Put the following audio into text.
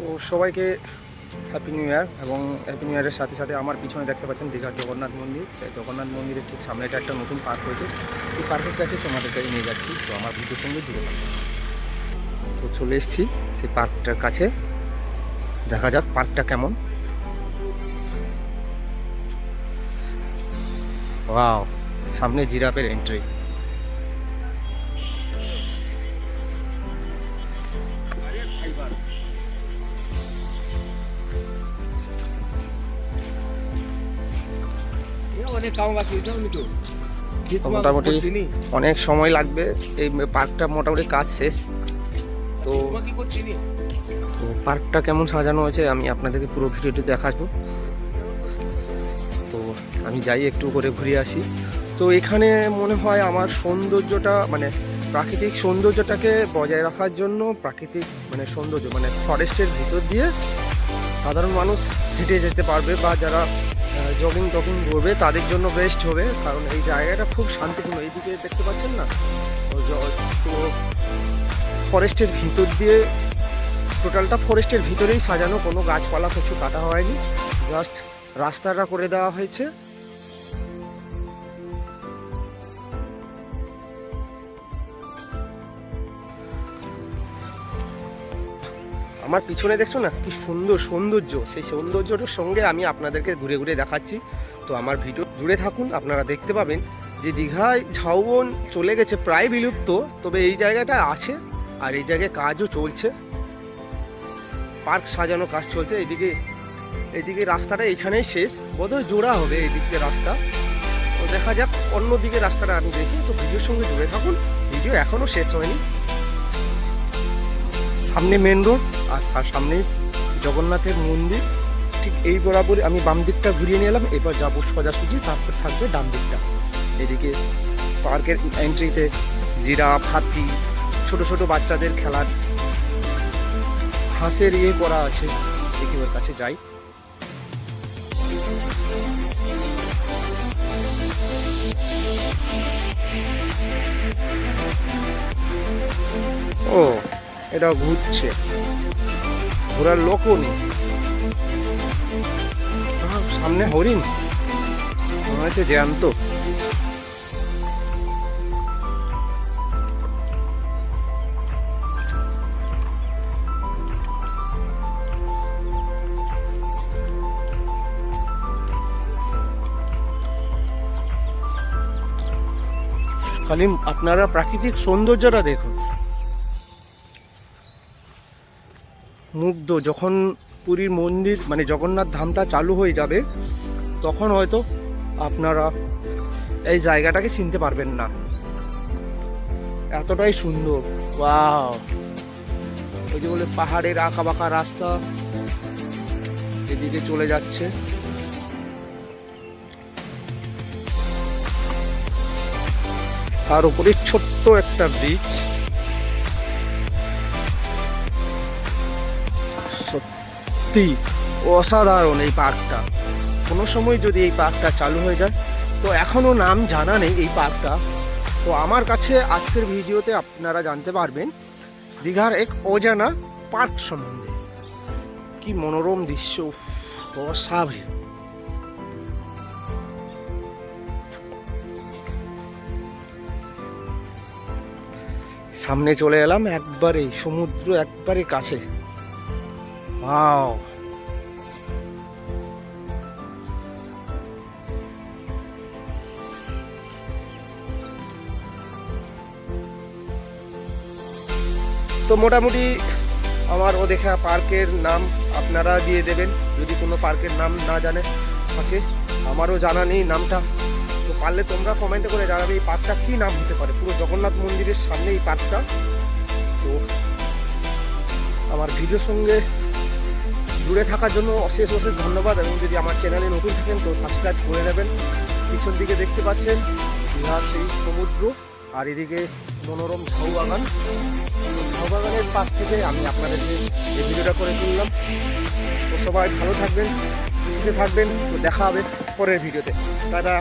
তো সবাইকে happy new year এবং হ্যাপি নিউ ইয়ারের সাথে সাথে আমার পিছনে দেখতে পাচ্ছেন দীঘার জগন্নাথ মন্দির। সেই জগন্নাথ মন্দিরের ঠিক সামনে এটা একটা নতুন পার্ক হয়েছে। সেই পার্কের কাছে তোমাদের কাছে নিয়ে যাচ্ছি। তো আমার ভিডিওর সঙ্গে জুড়ে থাকবে তো চলে এসেছি সেই পার্কটার কাছে। দেখা যাক পার্কটা কেমন। ওয়াও সামনে জিরাফের এন্ট্রি মোটামুটি অনেক সময় লাগবে এই পার্কটা মোটামুটি কাজ শেষ। তো তো পার্কটা কেমন সাজানো হয়েছে আমি আপনাদেরকে পুরো ভিডিওটি দেখাবো। তো আমি যাই একটু করে ঘুরে আসি। তো এখানে মনে হয় আমার সৌন্দর্যটা মানে প্রাকৃতিক সৌন্দর্যটাকে বজায় রাখার জন্য প্রাকৃতিক মানে সৌন্দর্য মানে ফরেস্টের ভিতর দিয়ে সাধারণ মানুষ হেঁটে যেতে পারবে বা যারা জগিং টকিং করবে, তাদের জন্য বেস্ট হবে, কারণ এই জায়গাটা খুব শান্তিপূর্ণ। এইদিকে দেখতে পাচ্ছেন না? তো ফরেস্টের ভিতর দিয়ে টোটালটা ফরেস্টের ভিতরেই সাজানো, কোনো গাছপালা, কিছু কাটা হয়নি। জাস্ট রাস্তাটা করে দেওয়া হয়েছে। আমার পিছনে দেখছ না? কি সুন্দর সৌন্দর্য। সেই সৌন্দর্যটার সঙ্গে আমি আপনাদেরকে ঘুরে ঘুরে দেখাচ্ছি। তো আমার ভিডিও জুড়ে থাকুন, আপনারা দেখতে পাবেন যে দীঘায় ঝাউবন চলে গেছে প্রায় বিলুপ্ত, তবে এই জায়গাটা আছে আর এই জায়গায় কাজও চলছে। পার্ক সাজানো কাজ চলছে এইদিকে এইদিকে রাস্তাটা এখানেই শেষ। বোধহয় জোড়া হবে এই দিক দিয়ে রাস্তা। তো দেখা যাক, অন্যদিকে রাস্তাটা আমি দেখি। তো ভিডিওর সঙ্গে জুড়ে থাকুন। ভিডিও এখনও শেষ হয়নি। সামনে মেন রোড আর তার সামনে জগন্নাথের মন্দির। ঠিক এই বরাবরই আমি বাম দিকটা ঘুরিয়ে নিয়ে এলাম এবার যাব সোজাসুজি, তারপর থাকবে ডান দিকটা। এদিকে পার্কের এন্ট্রিতে জিরাফ, হাতি, ছোট ছোট বাচ্চাদের খেলার হাঁসের ইয়ে করা আছে। দেখি ওর কাছে যাই। ও এটা ঘুরছে। ঘোরার লোকও নেই। সামনে হরিণ। মনে হচ্ছে জ্যান্ত। খালি আপনারা প্রাকৃতিক সৌন্দর্যটা দেখুন। মুগ্ধ। যখন পুরীর মন্দির মানে জগন্নাথ ধামটা চালু হয়ে যাবে, তখন হয়তো আপনারা এই জায়গাটাকে চিনতে পারবেন না। এতটাই সুন্দর। ওয়াও। ওই যে বলে পাহাড়ের আঁকা বাঁকা রাস্তা, এদিকে চলে যাচ্ছে। তার উপরে ছোট্ট একটা ব্রিজ সত্যি অসাধারণ এই পার্কটা। কোনো সময় যদি এই পার্কটা চালু হয়ে যায়, তো এখনও নাম জানা নেই এই পার্কটা। তো আমার কাছে আজকের ভিডিওতে আপনারা জানতে পারবেন দীঘার এক অজানা পার্ক সম্বন্ধে। কি মনোরম দৃশ্য অসাধারণ সামনে চলে এলাম একবারে সমুদ্র একবারে কাছে। ওয়াও তো মোটামুটি আমার ও দেখা পার্কের নাম আপনারা দিয়ে দেবেন। যদি কোনো পার্কের নাম না জানে, থাকে, আমারও জানা নেই নামটা। তো পারলে তোমরা কমেন্টে করে জানাবে এই পার্কটা কী নাম হতে পারে। পুরো জগন্নাথ মন্দিরের সামনে এই পার্কটা। তো আমার ভিডিওর সঙ্গে জুড়ে থাকার জন্য অশেষ অশেষ ধন্যবাদ এবং যদি আমার চ্যানেলে নতুন থাকেন তো সাবস্ক্রাইব করে নেবেন পিছন দিকে দেখতে পাচ্ছেন দীঘার সেই সমুদ্র, আর এদিকে মনোরম ঝাউ বাগান ঝাউ বাগানের পাশ থেকে আমি আপনাদেরকে এই ভিডিওটা করে তুললাম। তো সবাই ভালো থাকবেন, সুস্থ থাকবেন, তো দেখা হবে পরের ভিডিওতে। টাটা।